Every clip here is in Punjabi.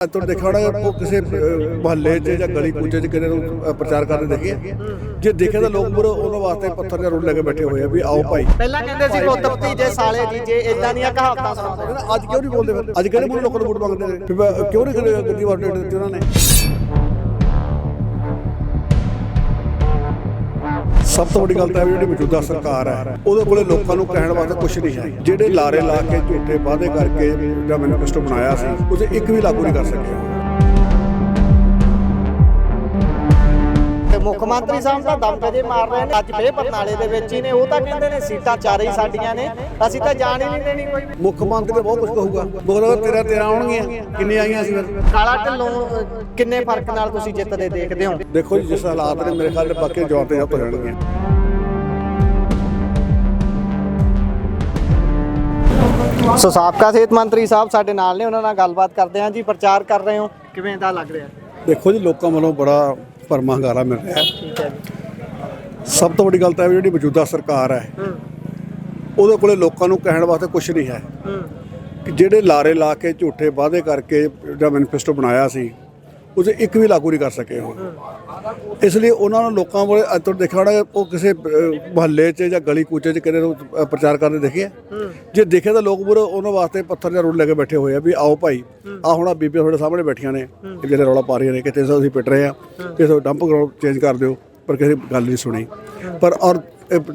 ਤੁਹਾਨੂੰ ਦੇਖਿਆ ਹੋਣਾ ਉਹ ਕਿਸੇ ਮਹੱਲੇ 'ਚ ਜਾਂ ਗਲੀ ਕੂਚੇ 'ਚ ਕਿਤੇ ਨੂੰ ਪ੍ਰਚਾਰ ਕਰਦੇ ਦੇਖੇ? ਜੇ ਦੇਖਿਆ ਤਾਂ ਲੋਕ ਮੁਰ ਉਹਨਾਂ ਵਾਸਤੇ ਪੱਥਰ ਜਾਂ ਰੋਡ ਲੈ ਕੇ ਬੈਠੇ ਹੋਏ ਆ ਵੀ ਆਓ ਭਾਈ। ਪਹਿਲਾਂ ਕਹਿੰਦੇ ਸੀ ਪੁੱਤ ਭਤੀਜੇ ਸਾਲੇ ਜੀਜੇ ਇਦਾਂ ਦੀਆਂ ਕਹਾਵਤਾਂ ਸੁਣਾਉਂਦੇ। ਨੇ। ਅੱਜ ਕਿਉਂ ਨਹੀਂ ਬੋਲਦੇ ਫਿਰ? ਅੱਜ ਕਿਹੜੇ ਮੂਹਰੇ ਲੋਕਾਂ ਨੂੰ ਵੋਟ ਮੰਗਦੇ ਨੇ। ਫਿਰ ਮੈਂ- ਕਿਉਂ ਨਹੀਂ ਕਦੇ ਗੱਦੀ ਵਾਰ ਡੇਟ ਦਿੱਤੀ ਉਹਨਾਂ ਨੇ? ਸਭ ਤੋਂ ਵੱਡੀ ਗੱਲ ਤਾਂ ਇਹ ਵੀ ਜਿਹੜੀ ਮੌਜੂਦਾ ਸਰਕਾਰ ਹੈ, ਉਹਦੇ ਕੋਲੇ ਲੋਕਾਂ ਨੂੰ ਕਹਿਣ ਵਾਸਤੇ ਕੁਝ ਨਹੀਂ ਹੈ। ਜਿਹੜੇ ਲਾਰੇ ਲਾ ਕੇ ਝੂਠੇ ਵਾਅਦੇ ਕਰਕੇ ਜਿਹੜਾ ਮੈਨੀਫੈਸਟੋ ਬਣਾਇਆ ਸੀ, ਉਹਦੇ ਇੱਕ ਵੀ ਲਾਗੂ ਨਹੀਂ ਕਰ ਸਕਿਆ। ਮੁੱਖ ਮੰਤਰੀ ਸਾਹਿਬ ਤਾਂ ਦਮ ਕਜੇ ਮਾਰ ਰਹੇ ਨੇ ਅੱਜ ਫੇਰ ਬਰਨਾਲੇ ਦੇ ਵਿੱਚ ਹੀ ਨੇ। ਉਹ ਤਾਂ ਕਹਿੰਦੇ ਨੇ ਸੀਟਾਂ ਚਾਰੇ ਹੀ ਸਾਡੀਆਂ ਨੇ। ਅਸੀਂ ਤਾਂ ਜਾਣ ਹੀ ਨਹੀਂ ਦੇਣੀ ਕੋਈ ਮੁੱਖ ਮੰਤਰੀ ਤਾਂ ਬਹੁਤ ਕੁਝ ਕਹੂਗਾ। ਮਗਰ ਤੇਰਾ ਤੇਰਾ ਆਉਣਗੀਆਂ। ਕਿੰਨੇ ਆਈਆਂ ਸੀ ਕਾਲਾ ਢਿੱਲੋਂ ਕਿੰਨੇ ਫ਼ਰਕ ਨਾਲ ਤੁਸੀਂ ਜਿੱਤਦੇ ਦੇਖਦੇ ਹੋ? ਦੇਖੋ ਜੀ ਜਿਸ ਹਾਲਾਤ ਨੇ ਮੇਰੇ ਖਿਆਲ ਦੇ ਬਾਕੀ ਜਵਾਬ ਤੇ ਹੋ ਜਾਣਗੇ ਸੋ ਸਾਬਕਾ ਸਿਹਤ ਮੰਤਰੀ ਸਾਹਿਬ ਸਾਡੇ ਨਾਲ ਨੇ ਉਹਨਾਂ ਨਾਲ ਗੱਲਬਾਤ ਕਰਦੇ ਹਾਂ ਜੀ। ਪ੍ਰਚਾਰ ਕਰ ਰਹੇ ਹੋ। ਕਿਵੇਂ ਦਾ ਲੱਗ ਰਿਹਾ? ਦੇਖੋ ਜੀ ਲੋਕਾਂ ਵੱਲੋਂ ਬੜਾ ਭਰਮਾ ਹੰਗਾਰਾ ਮਿਲ ਰਿਹਾ ਠੀਕ ਹੈ। ਸਭ ਤੋਂ ਵੱਡੀ ਗੱਲ ਤਾਂ ਇਹ ਵੀ ਜਿਹੜੀ ਮੌਜੂਦਾ ਸਰਕਾਰ ਹੈ ਉਹਦੇ ਕੋਲੇ ਲੋਕਾਂ ਨੂੰ ਕਹਿਣ ਵਾਸਤੇ ਕੁਝ ਨਹੀਂ ਹੈ। ਹੂੰ। ਕਿ ਜਿਹੜੇ ਲਾਰੇ ਲਾ ਕੇ ਝੂਠੇ ਵਾਅਦੇ ਕਰਕੇ ਜਿਹੜਾ ਮੈਨੀਫੈਸਟੋ ਬਣਾਇਆ ਸੀ ਉਹਦੇ ਇੱਕ ਵੀ ਲਾਗੂ ਨਹੀਂ ਕਰ ਸਕੇ ਉਹ। ਇਸ ਲਈ ਉਹਨਾਂ ਨੂੰ ਲੋਕਾਂ ਕੋਲੇ ਅੱਜ ਤੋਂ ਦੇਖਿਆ ਹੋਣਾ ਉਹ ਕਿਸੇ ਮਹੱਲੇ 'ਚ ਜਾਂ ਗਲੀ ਕੂਚੇ 'ਚ ਕਿਤੇ ਨੂੰ ਪ੍ਰਚਾਰ ਕਰਦੇ ਦੇਖੇ ਆ? ਜੇ ਦੇਖਿਆ ਤਾਂ ਲੋਕ ਮੁਰ ਉਹਨਾਂ ਵਾਸਤੇ ਪੱਥਰ ਜਾਂ ਰੋਡ ਲੈ ਕੇ ਬੈਠੇ ਹੋਏ ਆ ਵੀ ਆਓ ਭਾਈ ਆ ਹੁਣ ਆਹ ਬੀਬੀਆਂ ਤੁਹਾਡੇ ਸਾਹਮਣੇ ਬੈਠੀਆਂ ਨੇ ਜਿਹੜੇ ਰੌਲਾ ਪਾ ਰਹੀਆਂ ਨੇ ਕਿ 300 ਅਸੀਂ ਪਿੱਟ ਰਹੇ ਆ ਕਿਸੇ ਡੰਪ ਗਰਾਊਂਡ ਚੇਂਜ ਕਰ ਦਿਓ ਪਰ ਕਿਸੇ ਗੱਲ ਨਹੀਂ ਸੁਣੀ। ਪਰ ਔਰ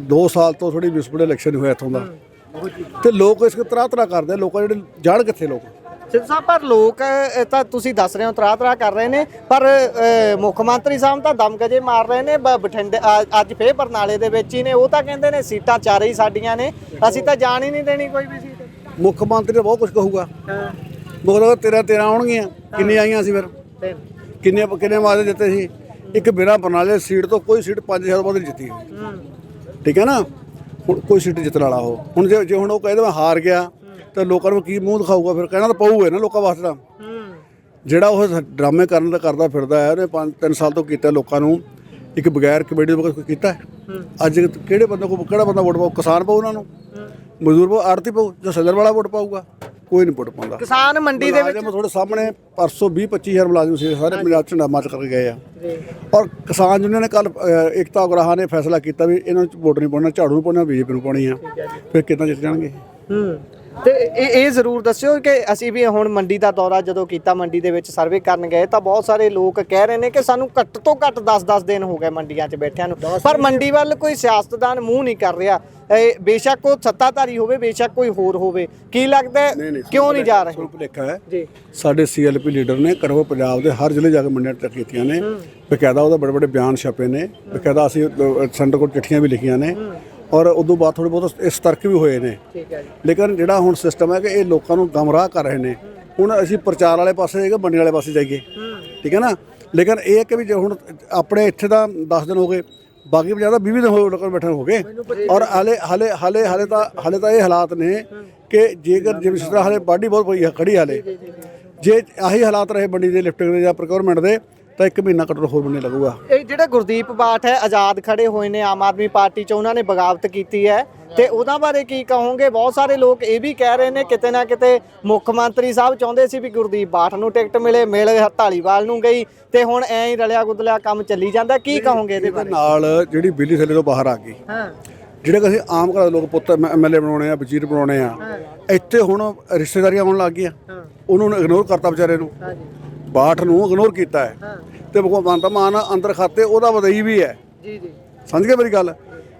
2 ਸਾਲ ਤੋਂ ਥੋੜੀ ਮਿਸਪੂਲ ਇਲੈਕਸ਼ਨ ਹੋਇਆ ਇੱਥੋਂ ਦਾ। ਤੇ ਲੋਕ ਇਸ ਤਰ੍ਹਾਂ ਤਰ੍ਹਾਂ ਕਰਦੇ ਆ ਲੋਕਾਂ ਜਿਹੜੇ ਜਾਣ ਕਿੱਥੇ ਲੋਕ? ਸਿੱਧੂ ਸਾਹਿਬ ਪਰ ਲੋਕ ਅਹ, ਤਾਂ ਤੁਸੀਂ ਦੱਸ ਰਹੇ ਹੋ ਤਰਾ ਤਰਾ ਕਰ ਰਹੇ ਨੇ ਪਰ ਅਹ, ਮੁੱਖ ਮੰਤਰੀ ਸਾਹਿਬ ਤਾਂ ਦਮ ਗਜੇ ਮਾਰ ਰਹੇ ਨੇ ਬ- ਬਠਿੰਡੇ ਅ- ਅੱਜ ਫੇਰ ਬਰਨਾਲੇ ਦੇ ਵਿੱਚ ਹੀ ਨੇ ਉਹ ਤਾਂ ਕਹਿੰਦੇ ਨੇ ਸੀਟਾਂ ਚਾਰੇ ਹੀ ਸਾਡੀਆਂ ਨੇ ਅਸੀਂ ਤਾਂ ਜਾਣ ਹੀ ਨਹੀਂ ਦੇਣੀ ਕੋਈ ਵੀ ਸੀਟ। ਮੁੱਖ ਮੰਤਰੀ ਤਾਂ ਬਹੁਤ ਕੁਝ ਕਹੂਗਾ। ਹਾਂ। ਮਗਰ ਤੇਰਾ ਤੇਰਾ ਆਉਣਗੀਆਂ ਕਿੰਨੀ ਆਈਆਂ ਸੀ ਫਿਰ? ਤੇ ਕਿੰਨੇ ਕਿੰਨੇ ਵਾਅਦੇ ਦਿੱਤੇ ਸੀ? ਇੱਕ ਬਿਨਾਂ ਬਰਨਾਲੇ ਸੀਟ ਤੋਂ ਕੋਈ ਸੀਟ 5000 ਵੱਧ ਨਹੀਂ ਜਿੱਤੀ ਹੂੰ। ਠੀਕ ਹੈ ਨਾ? ਹੁਣ ਕੋਈ ਸੀਟ ਜਿੱਤਣ ਵਾਲਾ ਉਹ। ਹੁਣ ਜੇ ਜੇ ਹੁਣ ਉਹ ਕਹਿੰਦਾ ਮੈਂ ਹਾਰ ਗਿਆ ਤਾਂ ਲੋਕਾਂ ਨੂੰ ਕੀ ਮੂੰਹ ਦਿਖਾਊਗਾ? ਫਿਰ ਕਹਿਣਾ ਤਾਂ ਪਊਗਾ ਨਾ ਲੋਕਾਂ ਵਾਸਤੇ ਤਾਂ। ਹੂੰ। ਜਿਹੜਾ ਉਹ ਡਰਾਮੇ ਕਰਨ ਦਾ ਕਰਦਾ ਫਿਰਦਾ ਹੈ ਉਹਨੇ 5 3 ਸਾਲ ਤੋਂ ਕੀਤਾ ਲੋਕਾਂ ਨੂੰ। ਇੱਕ ਬਗੈਰ ਕਮੇਟੀ ਤੋਂ ਕੋਈ ਕੀਤਾ? ਅੱਜ ਕਿਹੜੇ ਬੰਦੇ ਕੋ ਕਿਹੜਾ ਬੰਦਾ ਵੋਟ ਪਾਊ? ਕਿਸਾਨ ਪਾਊ ਉਹਨਾਂ ਨੂੰ? ਮਜ਼ਦੂਰ ਪਾਊ ਆੜਤੀ ਪਾਊ ਜਾਂ ਸਦਰ ਵਾਲਾ ਵੋਟ ਪਾਊਗਾ? ਕੋਈ ਨਹੀਂ ਵੋਟ ਪਾਉਂਦਾ। ਕਿਸਾਨ ਮੰਡੀ ਦੇ ਵਿੱਚ ਤੁਹਾਡੇ ਸਾਹਮਣੇ ਪਰਸੋਂ 20 25000 ਮੁਲਾਜ਼ਮ ਸੀ ਸਾਰੇ ਪੰਜਾਬ ਚ ਨਾਮਾ ਕਰਕੇ ਗਏ ਆ। ਔਰ ਕਿਸਾਨ ਯੂਨੀਅਨ ਨੇ ਕੱਲ ਇਕਤਾ ਉਗਰਾਹਾਂ ਨੇ ਫੈਸਲਾ ਕੀਤਾ ਵੀ ਇਹਨਾਂ ਨੂੰ ਵੋਟ ਨਹੀਂ ਪਾਉਣਾ ਝਾੜੂ ਨੂੰ ਪਾਉਣਾ ਬੀਜੇਪੀ ਨੂੰ ਪਾਉਣੀ ਆ। ਫਿਰ ਕਿੱਦਾਂ ਜਿੱਤ ਜਾਣਗੇ? ਹੂੰ। ਤੇ ਇਹ ਇਹ ਜ਼ਰੂਰ ਦੱਸਿਓ ਕਿ ਅਸੀਂ ਵੀ ਹੁਣ ਮੰਡੀ ਦਾ ਦੌਰਾ ਜਦੋਂ ਕੀਤਾ ਮੰਡੀ ਦੇ ਵਿੱਚ ਸਰਵੇ ਕਰਨ ਗਏ ਤਾਂ ਬਹੁਤ ਸਾਰੇ ਲੋਕ ਕਹਿ ਰਹੇ ਨੇ ਕਿ ਸਾਨੂੰ ਘੱਟ ਤੋਂ ਘੱਟ 10-10 ਦਿਨ ਹੋ ਗਏ ਮੰਡੀਆਂ 'ਚ ਬੈਠਿਆਂ ਨੂੰ। ਪਰ ਮੰਡੀ ਵੱਲ ਕੋਈ ਸਿਆਸਤਦਾਨ ਮੂੰਹ ਨਹੀਂ ਕਰ ਰਿਹਾ। ਇਹ ਬੇਸ਼ੱਕ ਉਹ ਸੱਤਾਧਾਰੀ ਹੋਵੇ ਬੇਸ਼ੱਕ ਕੋਈ ਹੋਰ ਹੋਵੇ। ਕੀ ਲੱਗਦਾ ਹੈ, ਕਿਉਂ ਨਹੀਂ ਜਾ ਰਹੇ? ਤੁਹਾਨੂੰ ਭੁਲੇਖਾ ਹੈ। ਜੀ। ਸਾਡੇ ਸੀਐਲਪੀ ਲੀਡਰ ਨੇ ਕਰੋ ਪੰਜਾਬ ਦੇ ਹਰ ਜ਼ਿਲ੍ਹੇ ਜਾ ਕੇ ਮੰਡੀਆਂ ਤੱਕ ਕੀਤੀਆਂ ਨੇ। ਬਕਾਇਦਾ ਉਹਦਾ ਬੜੇ ਬੜੇ ਬਿਆਨ ਛਪੇ ਨੇ। ਬਕਾਇਦਾ ਅਸੀਂ ਅ, ਸੈਂਟਰ ਕੋਲ ਚਿੱਠੀਆਂ ਵੀ ਲਿਖੀਆਂ ਨੇ। ਔਰ ਉਦੋਂ ਬਾਅਦ ਥੋੜੇ ਬਹੁਤ ਇਸ ਤਰਕ ਵੀ ਹੋਏ ਨੇ। ਠੀਕ ਹੈ ਜੀ। ਲੇਕਿਨ ਜਿਹੜਾ ਹੁਣ ਸਿਸਟਮ ਹੈ ਕਿ ਇਹ ਲੋਕਾਂ ਨੂੰ ਗਮਰਾਹ ਕਰ ਰਹੇ ਨੇ। ਹੁਣ ਅਸੀਂ ਪ੍ਰਚਾਰ ਵਾਲੇ ਪਾਸੇ ਜਾਈਏ ਮੰਡੀ ਵਾਲੇ ਪਾਸੇ ਜਾਈਏ। ਠੀਕ ਹੈ ਨਾ? ਲੇਕਿਨ ਇਹ ਹੈ ਕਿ ਵੀ ਜੇ ਹੁਣ ਆਪਣੇ ਇੱਥੇ ਦਾ 10 ਦਿਨ ਹੋ ਗਏ ਬਾਕੀ ਜ਼ਿਆਦਾ 20 ਦਿਨ ਹੋਏ ਲੋਕਾਂ ਬੈਠੇ ਹੋ ਗਏ ਔਰ ਹਾਲੇ ਹਾਲੇ ਹਾਲੇ ਹਾਲੇ ਤਾਂ ਹਾਲੇ ਤਾਂ ਇਹ ਹਾਲਾਤ ਨੇ ਕਿ ਜੇਕਰ ਜਿਵੇਂ ਤਰ੍ਹਾਂ ਹਾਲੇ ਬਾਡੀ ਬਹੁਤ ਪਈ ਹੈ ਖੜੀ ਹਾਲੇ। ਜੇ ਆਹੀ ਹਾਲਾਤ ਰਹੇ ਮੰਡੀ ਦੇ ਲਿਫਟਿੰਗ ਦੇ ਜਾਂ ਪ੍ਰੋਕਿਉਰਮੈਂਟ ਦੇ ਤਾਂ ਇੱਕ ਮਹੀਨਾ ਕਟਰ ਹੋਰ ਬੰਨੇ ਲੱਗੂਗਾ। ਇਹ ਜਿਹੜਾ ਗੁਰਦੀਪ ਬਾਠ ਹੈ ਆਜ਼ਾਦ ਖੜੇ ਹੋਏ ਨੇ ਆਮ ਆਦਮੀ ਪਾਰਟੀ 'ਚ ਉਹਨਾਂ ਨੇ ਬਗਾਵਤ ਕੀਤੀ ਹੈ। ਤੇ ਉਹਨਾਂ ਬਾਰੇ ਕੀ ਕਹੋਗੇ? ਬਹੁਤ ਸਾਰੇ ਲੋਕ ਇਹ ਵੀ ਕਹਿ ਰਹੇ ਨੇ ਕਿਤੇ ਨਾ ਕਿਤੇ ਮੁੱਖ ਮੰਤਰੀ ਸਾਹਿਬ ਚਾਹੁੰਦੇ ਸੀ ਵੀ ਗੁਰਦੀਪ ਬਾਠ ਨੂੰ ਟਿਕਟ ਮਿਲੇ ਮਿਲੇ ਢਾਲੀਵਾਲ ਨੂੰ ਗਈ ਤੇ ਹੁਣ ਐਂ ਹੀ ਰਲਿਆ ਗੁਦਲਿਆ ਕੰਮ ਚੱਲੀ ਜਾਂਦਾ। ਕੀ ਕਹੋਗੇ ਇਹਦੇ ਬਾਰੇ? ਨਾਲ ਜਿਹੜੀ ਬਿੱਲੀ ਥੱਲੇ ਤੋਂ ਬਾਹਰ ਆ ਗਈ। ਹਾਂ। ਜਿਹੜੇ ਕਿ ਆਮ ਘਰਾਂ ਦੇ ਲੋਕ ਪੁੱਤ ਐਮਐਲਏ ਬਣਾਉਣੇ ਆ ਵਜ਼ੀਰ ਬਣਾਉਣੇ ਆ ਇੱਥੇ ਹੁਣ ਰਿਸ਼ਤੇਦਾਰੀਆਂ ਹੋਣ ਲੱਗ ਗਈਆਂ। ਉਹਨੂੰ ਇਗਨੋਰ ਕਰਤਾ ਵਿਚਾਰੇ ਨੂੰ। ਹਾਂਜੀ। 62 ਨੂੰ ਇਗਨੋਰ ਕੀਤਾ ਹੈ। ਤੇ ਭਗਵੰਤ ਮਾਨ ਅੰਦਰ ਖਾਤੇ ਉਹਦਾ ਵਧਈ ਵੀ ਹੈ। ਸਮਝ ਗਏ ਮੇਰੀ ਗੱਲ?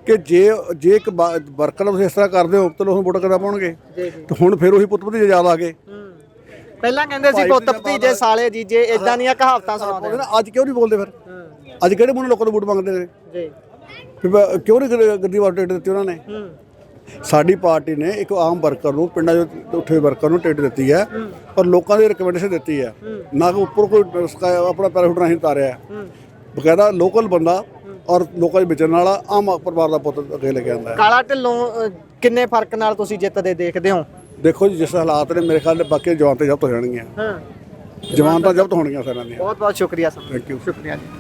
ਕਿ ਜੇ ਜੇ ਇੱਕ ਵਰਕਰ ਤੁਸੀਂ ਇਸ ਤਰ੍ਹਾਂ ਕਰਦੇ ਹੋ ਤਾਂ ਲੋਕ ਵੋਟ ਕਰਾ ਪਾਉਣਗੇ? ਤੇ ਹੁਣ ਫਿਰ ਉਹੀ ਪੁੱਤ ਜੇ ਯਾਦ ਆ ਗਏ। ਪਹਿਲਾਂ ਕਹਿੰਦੇ ਸੀ ਪੁੱਤਪਤੀ ਜੇ ਸਾਲੇ ਜੀ ਜੇ ਇਦਾਂ ਦੀਆਂ ਕਹਾਵਤਾਂ ਸੁਣਾਉਂਦੇ ਅੱਜ ਕਿਉਂ ਨਹੀਂ ਬੋਲਦੇ ਫਿਰ? ਅੱਜ ਕਿਹੜੇ ਮੂੰਹ ਲੋਕਾਂ ਨੂੰ ਵੋਟ ਮੰਗਦੇ ਨੇ? ਜੀ। ਕਿਉਂ ਨਹੀਂ ਗੱਡੀ ਵਾਟ ਦਿੱਤੀ ਉਹਨਾਂ ਨੇ? ਸਾਡੀ ਪਾਰਟੀ ਨੇ ਇੱਕ ਆਮ ਵਰਕਰ ਨੂੰ ਪਿੰਡਾਂ ਦੇ ਉੱਠੇ ਵਰਕਰ ਨੂੰ ਟਿਕਟ ਦਿੱਤੀ ਹੈ ਪਰ ਲੋਕਾਂ ਦੀ ਰਿਕਮੈਂਡੇਸ਼ਨ ਦਿੱਤੀ ਹੈ ਨਾ ਕਿ ਉੱਪਰ ਕੋਈ ਆਪਣਾ ਪੈਰਾਸ਼ੂਟ ਨਹੀਂ ਤਾਰਿਆ ਹੈ। ਬਕਾਇਦਾ ਲੋਕਲ ਬੰਦਾ ਔਰ ਲੋਕਾਂ ਦੇ ਵਿਚਰਨ ਵਾਲਾ ਆਮ ਪਰਿਵਾਰ ਦਾ ਪੁੱਤ ਅੱਗੇ ਲੈ ਕੇ ਆਂਦਾ ਹੈ। ਕਾਲਾ ਢਿੱਲੋਂ ਕਿੰਨੇ ਫ਼ਰਕ ਨਾਲ ਤੁਸੀਂ ਜਿੱਤਦੇ ਦੇਖਦੇ ਹੋ? ਦੇਖੋ ਜੀ ਜਿਸ ਹਾਲਾਤ ਨੇ ਮੇਰੇ ਖਿਆਲ ਦੇ ਬਾਕੀ ਜਵਾਨ ਤੇ ਜ਼ਬਤ ਹੋ ਜਾਣਗੀਆਂ। ਹਾਂ। ਜਵਾਨ ਤਾਂ ਜ਼ਬਤ ਹੋਣਗੀਆਂ ਸਾਰਿਆਂ ਦੀਆਂ। ਬਹੁਤ ਬਹੁਤ ਸ਼ੁਕਰੀਆ ਸਰ। ਥੈਂਕ ਯੂ ਸ਼ੁਕਰੀਆ ਜੀ।